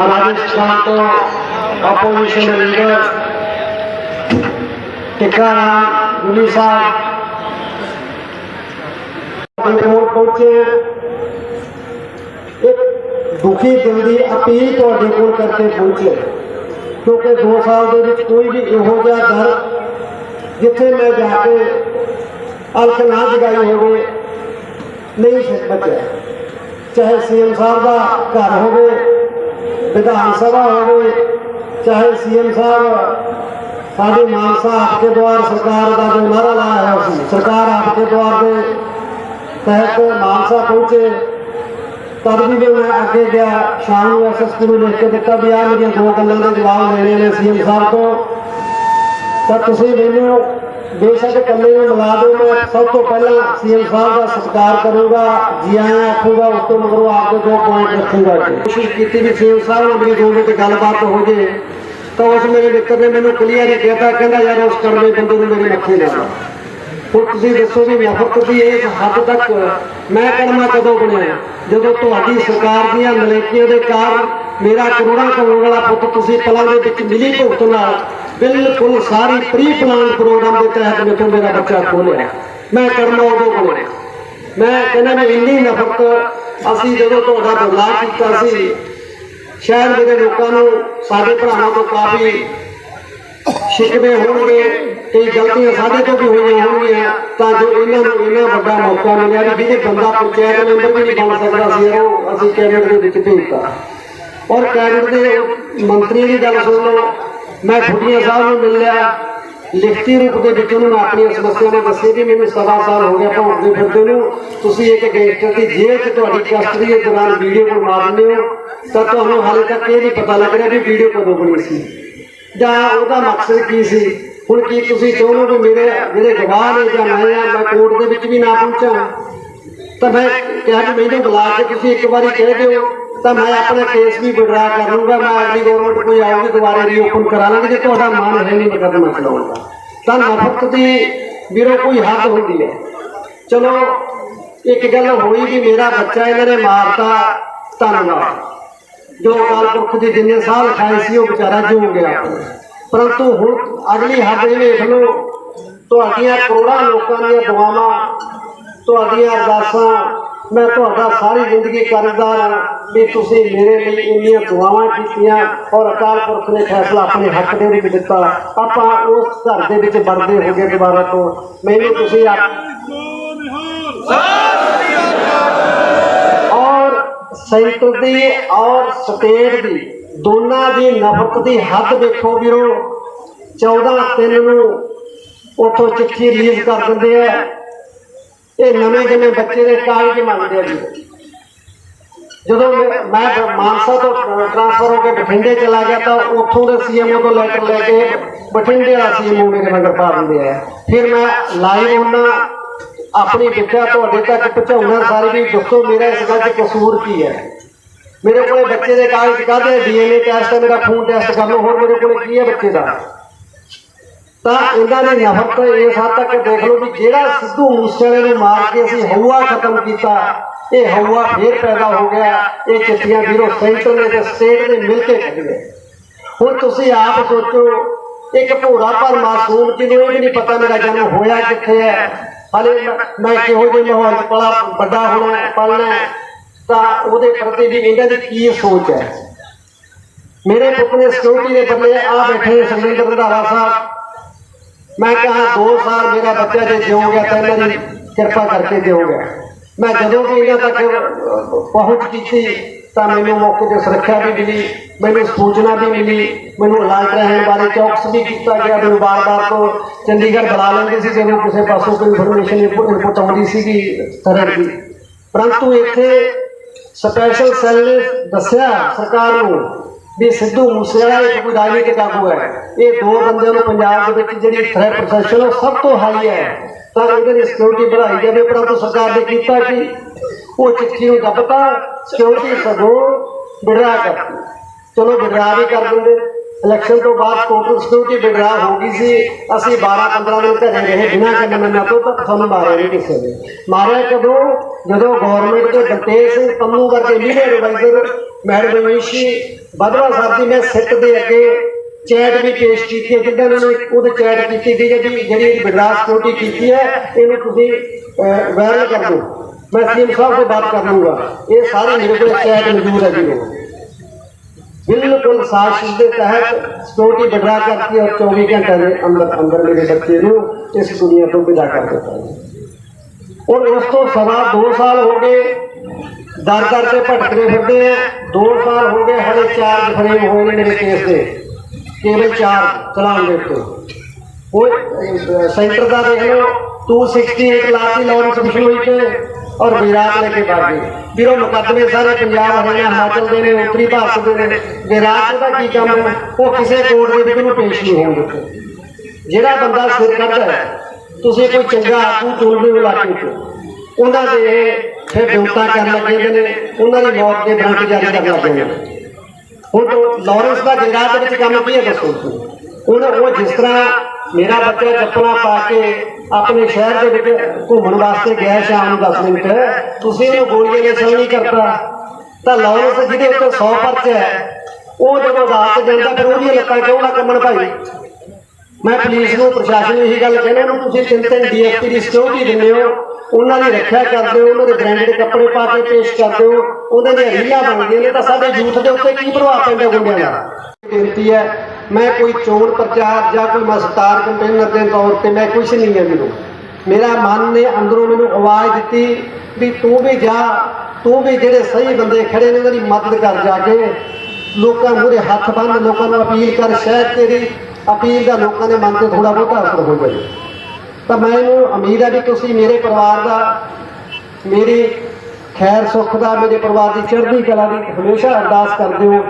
ਰਾਜਸਥਾਨ ਤੋਂ opposition leader ਟਿਕਾਣਾ ਗੁਲੀ ਸਾਹਿਬ ਕੋਲ ਪਹੁੰਚੇ ਇੱਕ ਦੁਖੀ ਦਿਲ ਦੀ ਅਪੀਲ ਤੁਹਾਡੇ ਕੋਲ ਕਰਕੇ ਪਹੁੰਚੇ ਕਿਉਂਕਿ 2 ਸਾਲ ਦੇ ਵਿੱਚ ਕੋਈ ਵੀ ਇਹੋ ਜਿਹਾ ਦਰ ਜਿੱਥੇ ਮੈਂ ਜਾ ਕੇ ਅਲਕ ਨਾ ਜਗਾਈ ਹੋਵੇ ਨਹੀਂ ਸੀ ਬਚਿਆ ਚਾਹੇ ਸੀਐਮ ਸਾਹਿਬ ਦਾ ਘਰ ਹੋਵੇ ਵਿਧਾਨ ਸਭਾ ਹੋਵੇ, ਚਾਹੇ ਸੀਐਮ ਸਾਹਿਬ, ਸਾਡੇ ਮਾਨਸਾ ਆਪਕੇ ਦੁਆਰ ਸਰਕਾਰ ਦਾ ਜੋ ਨਾਰਾ ਲਾਇਆ ਹੋਇਆ ਸੀ ਸਰਕਾਰ ਆਪਕੇ ਦੁਆਰ ਦੇ ਤਹਿਤ ਮਾਨਸਾ ਪਹੁੰਚੇ, ਤਦ ਵੀ ਮੈਂ ਅੱਗੇ ਗਿਆ, ਸ਼ਾਮ ਨੂੰ ਐਸਐਸਪੀ ਨੂੰ ਲਿਖ ਕੇ ਦਿੱਤਾ ਵੀ ਆਹ ਮੇਰੀਆਂ ਦੋ ਗੱਲਾਂ ਦੇ ਜਵਾਬ ਲੈਣੇ ਨੇ ਸੀਐਮ ਸਾਹਿਬ ਤੋਂ। ਤਾਂ ਤੁਸੀਂ ਮੈਨੂੰ ਬੇਸ਼ੱਕ ਇਕੱਲੇ ਨੂੰ ਮਿਲਾ ਦਿਓ, ਮੈਂ ਸਭ ਤੋਂ ਪਹਿਲਾਂ ਸੀਐਮ ਸਾਹਿਬ ਦਾ ਸਤਿਕਾਰ ਕਰੂੰਗਾ, ਜੀ ਆਇਆਂ ਆਖੂਗਾ, ਉਸ ਤੋਂ ਮਗਰੋਂ ਆਪਦੇ ਦੋ ਪੁਆਇੰਟ ਰੱਖੂਗਾ ਕੋਸ਼ਿਸ਼ ਕੀਤੀ ਵੀ ਸੀਐਮ ਸਾਹਿਬ ਨਾਲ ਮੇਰੀ ਦੋ ਮਿੰਟ ਗੱਲਬਾਤ ਹੋ ਜੇ, ਤਾਂ ਉਸ ਮੇਰੇ ਮਿੱਤਰ ਨੇ ਮੈਨੂੰ ਕਲੀਅਰ ਹੀ ਕਹਿਤਾ, ਕਹਿੰਦਾ ਯਾਰ ਉਸ ਕਰਮੇ ਬੰਦੇ ਨੂੰ ਮੇਰੇ ਮੱਥੇ ਨਾ ਹੁਣ ਤੁਸੀਂ ਦੱਸੋ ਵੀ ਨਫ਼ਰਤ ਦੀ ਇਸ ਹੱਦ ਤੱਕ ਮੈਂ ਕਰਮਾ ਕਦੋਂ ਬਣਿਆ? ਜਦੋਂ ਤੁਹਾਡੀ ਸਰਕਾਰ ਦੀਆਂ ਨਲੇਕੀਆਂ ਦੇ ਕਾਰਨ ਮੇਰਾ ਕਰੋੜਾਂ ਕਰੋੜ ਵਾਲਾ ਪੁੱਤ ਤੁਸੀਂ ਪਲਾਂ ਦੇ ਵਿੱਚ ਮਿਲੀ ਭੁਗਤ ਨਾਲ ਬਿਲਕੁਲ ਸਾਰੀ ਪ੍ਰੀ ਪਲਾਨ ਪ੍ਰੋਗਰਾਮ ਦੇ ਤਹਿਤ ਮੇਥੋਂ ਮੇਰਾ ਬੱਚਾ ਖੋਲਿਆ ਮੈਂ ਕਰਮਾ ਉਦੋਂ ਬਣਿਆ ਮੈਂ ਕਹਿੰਦਾ ਵੀ ਇੰਨੀ ਨਫ਼ਰਤ ਅਸੀਂ ਜਦੋਂ ਤੁਹਾਡਾ ਬਦਲਾਅ ਕੀਤਾ ਸੀ ਸ਼ਾਇਦ ਮੇਰੇ ਲੋਕਾਂ ਨੂੰ, ਸਾਡੇ ਭਰਾਵਾਂ ਤੋਂ ਕਾਫੀ ਸ਼ਿਕਵੇ ਹੋਣਗੇ, ਕਈ ਗਲਤੀਆਂ ਸਾਡੇ ਤੋਂ ਵੀ ਹੋਈਆਂ ਹੋਣਗੀਆਂ, ਤਾਂ ਜੋ ਇਹਨਾਂ ਨੂੰ ਇੰਨਾ ਵੱਡਾ ਮੌਕਾ ਮਿਲਿਆ ਵੀ ਜਿਹਦੇ ਬੰਦਾ ਪੰਚਾਇਤ ਮੈਂਬਰ ਵੀ ਨਹੀਂ ਬਣ ਸਕਦਾ ਸੀ ਉਹ ਅਸੀਂ ਕੈਬਨਿਟ ਦੇ ਵਿੱਚ ਭੇਜਤਾ। ਔਰ ਕੈਬਨਿਟ ਦੇ ਮੰਤਰੀ ਦੀ ਗੱਲ ਸੁਣ ਲਓ ਮੈਂ ਫੁੱਟੀਆਂ ਸਾਹਿਬ ਨੂੰ ਮਿਲ ਲਿਆ। ਲਿਖਤੀ ਰੂਪ ਦੇ ਵਿੱਚ ਉਹਨੂੰ ਮੈਂ ਆਪਣੀਆਂ ਸਮੱਸਿਆਵਾਂ ਦੱਸੇ ਵੀ ਮੈਨੂੰ ਸਵਾ ਸਾਲ ਹੋ ਗਿਆ ਭੌਂਕਦੇ ਫਿਰਦੇ ਨੂੰ। ਤੁਸੀਂ ਇੱਕ ਗੈਂਗਸਟਰ ਦੀ ਜੇਲ੍ਹ 'ਚ ਤੁਹਾਡੀ ਕਸਟਡੀ ਦੇ ਦੌਰਾਨ ਵੀਡੀਓ ਬਣਵਾ ਦਿੰਦੇ ਹੋ। ਤਾਂ ਤੁਹਾਨੂੰ ਹਾਲੇ ਤੱਕ ਇਹ ਨਹੀਂ ਪਤਾ ਲੱਗ ਰਿਹਾ ਵੀ ਵੀਡੀਓ ਕਦੋਂ ਬਣੀ ਸੀ। ਜਾਂ ਉਹਦਾ ਮਕਸਦ ਕੀ ਸੀ? ਹੁਣ ਕੀ ਤੁਸੀਂ ਚਾਹੁੰਦੇ ਹੋ ਮੇਰੇ ਜਿਹੜੇ ਗਵਾਹ ਨੇ ਜਾਂ ਮੈਂ ਆ, ਮੈਂ ਕੋਰਟ ਦੇ ਵਿੱਚ ਵੀ ਨਾ ਪਹੁੰਚਾਂ? ਤਾਂ ਮੈਂ ਕਿਹਾ ਕਿ ਮੈਨੂੰ ਬੁਲਾ ਕੇ ਤੁਸੀਂ ਇੱਕ ਵਾਰੀ ਕਹਿ ਦਿਓ। ਤਾਂ ਮੈਂ ਆਪਣਾ ਕੇਸ ਵੀ ਵਿਡਰਾ ਕਰ ਲੂੰਗਾ ਮੈਂ ਅਗਲੀ ਗਵਰਨਮੈਂਟ ਕੋਈ ਆਊਗੀ, ਦੁਬਾਰਾ ਰੀਓਪਨ ਕਰਾ ਲਾਂਗੇ ਜੇ ਤੁਹਾਡਾ ਮਨ ਹੈ ਨਹੀਂ ਮੁਕੱਦਮਾ ਚਲਾਉਣ ਦਾ। ਤਾਂ ਨਫ਼ਰਤ ਦੀ ਵੀਰੋ ਕੋਈ ਹੱਦ ਹੁੰਦੀ ਹੈ। ਚਲੋ, ਇੱਕ ਗੱਲ ਹੋਈ ਵੀ ਮੇਰਾ ਬੱਚਾ ਇਹਨਾਂ ਨੇ ਮਾਰਤਾ, ਧੰਨਵਾਦ। ਜੋ ਅਕਾਲ ਪੁਰਖ ਦੀ ਜਿੰਨੇ ਸਾਲ ਖਾਏ ਸੀ, ਉਹ ਵਿਚਾਰਾ ਜਿਉ ਗਿਆ। ਪਰੰਤੂ ਹੁਣ ਅਗਲੀ ਹੱਦ ਇਹ ਵੇਖ ਲਓ, ਤੁਹਾਡੀਆਂ ਕਰੋੜਾਂ ਲੋਕਾਂ ਦੀਆਂ ਦੁਆਵਾਂ, ਤੁਹਾਡੀਆਂ ਅਰਦਾਸਾਂ ਮੈਂ ਤੁਹਾਡਾ ਸਾਰੀ ਜ਼ਿੰਦਗੀ ਕਰਦਾ ਵੀ ਤੁਸੀਂ ਮੇਰੇ ਲਈ ਇੰਨੀਆਂ ਦੁਆਵਾਂ ਕੀਤੀਆਂ ਔਰ ਅਕਾਲ ਪੁਰਖ ਨੇ ਫੈਸਲਾ ਆਪਣੇ ਹੱਕ ਦੇ ਵਿੱਚ ਦਿੱਤਾ। ਆਪਾਂ ਉਸ ਘਰ ਦੇ ਵਿੱਚ ਵੜਦੇ ਹੋ ਗਏ ਦੁਬਾਰਾ ਤੋਂ। ਮੈਨੂੰ ਤੁਸੀਂ ਆਪ ਔਰ ਸੈਂਟਰ ਦੀ ਔਰ ਸਟੇਟ ਦੀ ਦੋਨਾਂ ਦੀ ਨਫ਼ਰਤ ਦੀ ਹੱਦ ਦੇਖੋ ਵੀਰੋ। 14 ਤਿੰਨ ਨੂੰ ਉਥੋਂ ਚਿੱਠੀ ਰਿਲੀਜ਼ ਕਰ ਦਿੰਦੇ ਆ। ਇਹ ਨਵੇਂ ਜਿਵੇਂ ਬੱਚੇ ਦੇ ਕਾਗਜ਼ ਮੰਗਦੇ ਆ ਜੀ। ਜਦੋਂ ਮੈਂ ਮਾਨਸਾ ਤੋਂ ਟ੍ਰਾਂਸਫਰ ਹੋ ਕੇ ਬਠਿੰਡੇ ਚਲਾ ਗਿਆ ਤਾਂ ਉੱਥੋਂ ਦੇ ਸੀਐਮਓ ਤੋਂ ਲੈਟਰ ਲੈ ਕੇ ਬਠਿੰਡੇ ਵਾਲਾ ਸੀਐਮਓ ਮੇਰੇ ਨਗਰ ਪਾ ਦਿੰਦੇ ਆ ਫਿਰ ਮੈਂ ਲਾਈਵ ਹੁੰਦਾ ਆਪਣੀ ਵਿਦਿਆ ਤੁਹਾਡੇ ਤੱਕ ਪਹੁੰਚਾਉਣਾ, ਸਾਰੀ ਵੀ ਦੱਸੋ ਮੇਰਾ ਇਸ ਗੱਲ 'ਚ ਕਸੂਰ ਕੀ ਹੈ। ਮੇਰੇ ਕੋਲੇ ਬੱਚੇ ਦੇ ਕਾਗਜ਼ ਕਾਹਦੇ ਡੀਐਨਏ ਟੈਸਟ ਹੈ ਮੇਰਾ ਖੂਨ ਟੈਸਟ ਕਰ ਲਓ ਹੋਰ ਮੇਰੇ ਕੋਲੇ ਕੀ ਹੈ ਬੱਚੇ ਦਾ? ਤਾਂ ਇਹਨਾਂ ਨੇ ਨਫ਼ਰਤ ਇਸ ਹੱਦ ਤੱਕ ਦੇਖ ਲਓ ਵੀ ਜਿਹੜਾ ਸਿੱਧੂ ਮੂਸੇਵਾਲੇ ਨੂੰ ਮਾਰ ਕੇ ਅਸੀਂ ਹਊਆ ਖਤਮ ਕੀਤਾ ਇਹ ਹਊਆ ਫੇਰ ਪੈਦਾ ਹੋ ਗਿਆ ਇਹ ਚਿੱਠੀਆਂ ਵੀਰੋ ਸੈਂਟਰ ਨੇ ਤੇ ਸਟੇਟ ਨੇ ਮਿਲ ਕੇ ਕੱਢੀਆਂ ਹੁਣ ਤੁਸੀਂ ਆਪ ਸੋਚੋ ਇੱਕ ਭੋਰਾ ਪਰ ਮਾਸੂਮ ਜਿਹਨੂੰ ਇਹ ਵੀ ਨਹੀਂ ਪਤਾ ਮੇਰਾ ਜਨਮ ਹੋਇਆ ਕਿੱਥੇ ਹੈ। ਹਲੇ ਮੈਂ- ਕਿਹੋ ਜਿਹੇ ਮਾਹੌਲ ਪਲਾ ਵੱਡਾ ਹੋਣਾ ਹੈ, ਪਲਣਾ ਤਾਂ ਉਹਦੇ ਪ੍ਰਤੀ ਵੀ ਇਹਨਾਂ ਦੀ ਕੀ ਸੋਚ ਹੈ? ਮੇਰੇ ਪੁੱਤ ਨੇ ਸਿਕਿਉਰਿਟੀ ਦੇ ਬਦਲੇ ਆ ਬੈਠੇ ਸਰਵਿੰਦਰ ਰੰਧਾਵਾ ਸਾਹਿਬ। ਮੈਂ ਕਹਾ 2 ਸਾਲ ਮੇਰਾ ਬੱਚਾ ਜੇ ਜਿਉ ਗਿਆ ਤਾਂ ਇਹਨਾਂ ਦੀ ਕਿਰਪਾ ਕਰਕੇ ਜਿਉ ਗਿਆ। ਮੈਂ ਜਦੋਂ ਵੀ ਇਹਨਾਂ ਤੱਕ ਪਹੁੰਚ ਕੀਤੀ, ਤਾਂ ਮੈਨੂੰ ਮੌਕੇ ਤੇ ਸੁਰੱਖਿਆ ਵੀ ਮਿਲੀ, ਮੈਨੂੰ ਸੂਚਨਾ ਵੀ ਮਿਲੀ, ਮੈਨੂੰ ਅਲਰਟ ਰਹਿਣ ਬਾਰੇ ਚੌਕਸ ਵੀ ਕੀਤਾ ਗਿਆ। ਮੈਨੂੰ ਬਾਰ-ਬਾਰ ਤੋਂ ਚੰਡੀਗੜ੍ਹ ਬੁਲਾ ਲੈਂਦੇ ਸੀ, ਜਦੋਂ ਕਿਸੇ ਪਾਸੋਂ ਕੋਈ ਇਨਫੋਰਮੇਸ਼ਨ ਇਨਪੁਟ ਆਉਂਦੀ ਸੀਗੀ ਤਰ੍ਹਾਂ ਦੀ। ਪਰੰਤੂ ਇੱਥੇ ਸਪੈਸ਼ਲ ਸੈੱਲ ਨੇ ਦੱਸਿਆ ਸਰਕਾਰ ਨੂੰ ਵੀ ਸਿੱਧੂ ਮੂਸੇਵਾਲਾ ਇੱਕ ਕੋਈ ਰਾਜਨੀਤਿਕ ਆਗੂ ਹੈ। ਇਹ ਦੋ ਬੰਦਿਆਂ ਨੂੰ ਪੰਜਾਬ ਦੇ ਵਿੱਚ ਜਿਹੜੀ ਥ੍ਰੈਟ ਪ੍ਰੋਫੈਸ਼ਨ ਉਹ ਸਭ ਤੋਂ ਹਾਈ ਹੈ। ਤਾਂ ਇਹਦੇ ਦੀ ਸਿਕਿਉਰਿਟੀ ਵਧਾਈ ਜਾਵੇ, ਪਰੰਤੂ ਸਰਕਾਰ ਨੇ ਕੀਤਾ ਕਿ? ਉਹ ਚਿੱਠੀ ਨੂੰ ਦੱਬਤਾ ਸਿਕਿਉਰਿਟੀ ਸਗੋਂ ਵਿਡਰਾ ਕਰਤੀ। ਚਲੋ ਵਿਡਰਾ ਵੀ ਕਰ ਦਿੰਦੇ। ਇਲੈਕਸ਼ਨ ਤੋਂ ਬਾਅਦ ਟੋਟਲ ਸਿਕਿਉਰਿਟੀ ਵਿਡਰਾ ਹੋ ਗਈ ਸੀ, ਅਸੀਂ 12 15 ਦਿਨ ਘਰੇ ਰਹੇ, ਬਿਨਾਂ ਕੰਨ ਤੋਂ ਤੱਕ ਸਾਨੂੰ ਮਾਰਿਆ ਨਹੀਂ ਕਿਸੇ ਨੇ। ਮਾਰਿਆ ਕਦੋਂ? ਜਦੋਂ ਗਵਰਨਮੈਂਟ ਦੇ ਬਲਤੇਜ ਸਿੰਘ ਪੰਨੂ ਵਰਗੇ media adviser madam Manishi Badwa ਸਾਹਿਬ ਦੀ ਮੈਂ ਸਿੱਟ ਦੇ ਅੱਗੇ ਚੈਟ ਵੀ ਪੇਸ਼ ਕੀਤੀ ਹੈ, ਜਿੱਦਾਂ ਉਹਨਾਂ ਨੇ ਉਹਦੇ ਚੈਟ ਕੀਤੀ ਗਈ ਹੈ ਵੀ ਜਿਹੜੀ ਇਹਦੀ ਵਿਡਰਾ ਸਿਕਿਉਰਿਟੀ ਕੀਤੀ ਹੈ, ਇਹਨੂੰ ਤੁਸੀਂ ਵਾਇਰਲ ਕਰ ਦਿਓ। ਮੈਂ ਸੀਐਮ ਸਾਹਿਬ ਤੋਂ ਬਾਤ ਕਰ ਲੂੰਗਾ ਇਹ ਸਾਰੇ ਮੇਰੇ ਕੋਲ ਚੈਟ ਮੌਜੂਦ ਹੈ ਜੀ। ਲੋਕ ਬਿਲਕੁਲ ਸਾਜ਼ਿਸ਼ ਦੇ ਤਹਿਤ ਸਿਕਿਉਰਿਟੀ ਬਦਲਾ ਕਰਤੀ ਔਰ 24 ਘੰਟੇ ਦੇ ਅੰਦਰ ਅੰਦਰ ਮੇਰੇ ਬੱਚੇ ਨੂੰ ਇਸ ਦੁਨੀਆ ਤੋਂ ਵਿਦਾ ਕਰ ਦਿੱਤਾ ਔਰ ਉਸ ਤੋਂ ਸਵਾ 2 ਸਾਲ ਹੋ ਗਏ ਦਰ ਦਰ ਤੇ ਭਟਕਦੇ ਫਿਰਦੇ ਆ 2 ਸਾਲ ਹੋ ਗਏ ਹਲੇ ਚਾਰਜ ਫਰੇਮ ਹੋਏ ਨੇ ਮੇਰੇ ਕੇਸ ਦੇ ਕੇਵਲ ਚਾਰ ਚਲਾਨ ਦੇ ਉੱਤੇ ਉਹ ਸੈਂਟਰ ਦਾ ਦੇਖ ਲਓ 268 ਲਾਤੀ ਲਾਰੈਂਸ ਬਿਸ਼ਨੋਈ ਤੇ ਔਰ ਗੁਜਰਾਤ ਲੈ ਕੇ ਬਾਗੇ ਵੀਰੋ, ਮੁਕੱਦਮੇ ਸਾਰੇ ਪੰਜਾਬ ਹਰਿਆਣਾ ਹਿਮਾਚਲ ਦੇ ਨੇ, ਉੱਤਰੀ ਭਾਰਤ ਦੇ ਨੇ। ਗੁਜਰਾਤ ਦਾ ਕੀ ਕੰਮ ਹੈ? ਉਹ ਕਿਸੇ ਕੋਰਟ ਦੇ ਵਿੱਚ ਨੂੰ ਪੇਸ਼ ਨਹੀਂ ਹੋਣ ਦਿੱਤੇ। ਜਿਹੜਾ ਬੰਦਾ ਸਿਰ ਕੱਢਦਾ ਤੁਸੀਂ ਕੋਈ ਚੰਗਾ ਆਗੂ ਚੁਣਦੇ ਹੋ ਇਲਾਕੇ 'ਚ। ਉਹਨਾਂ ਦੇ ਫਿਰ ਡਿਊਟਾ ਕਰਨ ਲੱਗੇ ਨੇ, ਉਹਨਾਂ ਦੀ ਮੌਤ ਦੇ ਵਾਰੰਟ ਜਾਰੀ ਕਰਨ ਲੱਗੇ ਨੇ। ਹੁਣ ਲਾਰੈਂਸ ਦਾ ਗੁਜਰਾਤ ਦੇ ਵਿੱਚ ਕੰਮ ਕੀ ਹੈ ਦੱਸੋ ਤੁਸੀਂ? ਹੁਣ ਉਹ ਜਿਸ ਤਰ੍ਹਾਂ ਮੇਰਾ ਬੱਚਾ ਚੱਪਲਾਂ ਪਾ ਕੇ ਆਪਣੇ ਸ਼ਹਿਰ ਦੇ ਵਿੱਚ ਘੁੰਮਣ ਵਾਸਤੇ ਗਿਆ ਸ਼ਾਮ ਨੂੰ 10 ਮਿੰਟ। ਤੁਸੀਂ ਉਹਨੂੰ ਗੋਲੀਆਂ ਦੇ ਸਹਿ ਨਹੀਂ ਕਰਤਾ। ਤਾਂ ਲਾਰੈਂਸ ਜਿਹਦੇ ਉੱਤੇ 100 ਪਰਚਾ ਹੈ। ਉਹ ਜਦੋਂ ਅਦਾਲਤ ਜਾਂਦਾ ਫਿਰ ਉਹਦੀਆਂ ਲੱਤਾਂ ਕਿਉਂ ਨਾ ਕੰਮਣ ਭਾਈ। ਮੈਂ ਪੁਲਿਸ ਨੂੰ ਪ੍ਰਸ਼ਾਸਨ ਨੂੰ ਇਹੀ ਗੱਲ ਕਹਿੰਦਾ ਨੂੰ ਤੁਸੀਂ ਤਿੰਨ ਤਿੰਨ ਡੀਐਸਪੀ ਦੀ ਸਿਕਿਉਰਿਟੀ ਦਿੰਦੇ ਹੋ। ਉਹਨਾਂ ਦੀ ਰੱਖਿਆ ਕਰਦੇ ਹੋ ਉਹਨਾਂ ਦੇ ਬ੍ਰਾਂਡਡ ਕੱਪੜੇ ਪਾ ਕੇ ਪੇਸ਼ ਕਰਦੇ ਹੋ। ਉਹਨਾਂ ਦੀਆਂ ਰੀਲਾਂ ਬਣਦੀਆਂ ਨੇ ਤਾਂ ਸਾਡੇ ਯੂਥ ਦੇ ਉੱਤੇ ਕੀ ਪ੍ਰਭਾਵ ਪੈਂਦਾ ਗੁੰਡਿਆਂ ਦਾ? ਬੇਨਤੀ ਹੈ ਮੈਂ ਕੋਈ ਚੋਣ ਪ੍ਰਚਾਰ ਜਾਂ ਕੋਈ ਮਸਤਾਰ ਕੰਪੇਨਰ ਦੇ ਤੌਰ ਤੇ ਮੈਂ ਕੁਝ ਨਹੀਂ ਹੈ ਮੈਨੂੰ। ਮੇਰਾ ਮਨ ਨੇ ਅੰਦਰੋਂ ਮੈਨੂੰ ਆਵਾਜ਼ ਦਿੱਤੀ ਵੀ ਤੂੰ ਵੀ ਜਾ, ਤੂੰ ਵੀ ਜਿਹੜੇ ਸਹੀ ਬੰਦੇ ਖੜੇ ਨੇ ਉਹਨਾਂ ਦੀ ਮਦਦ ਕਰ ਜਾ ਕੇ। ਲੋਕਾਂ ਮੂਹਰੇ ਹੱਥ ਬੰਨ ਲੋਕਾਂ ਨੂੰ ਅਪੀਲ ਕਰ ਸ਼ਾਇਦ ਤੇਰੀ ਅਪੀਲ ਦਾ ਲੋਕਾਂ ਦੇ ਮਨ ਤੇ ਥੋੜਾ ਬਹੁਤਾ ਅਸਰ ਹੋ ਜਾਵੇ। ਤਾਂ ਮੈਨੂੰ ਉਮੀਦ ਹੈ ਵੀ ਤੁਸੀਂ ਮੇਰੇ ਪਰਿਵਾਰ ਦਾ, ਮੇਰੀ ਖੈਰ ਸੁੱਖ ਦਾ, ਮੇਰੇ ਪਰਿਵਾਰ ਦੀ ਚੜ੍ਹਦੀ ਕਲਾ ਦੀ ਹਮੇਸ਼ਾ ਅਰਦਾਸ ਕਰਦੇ ਹੋ।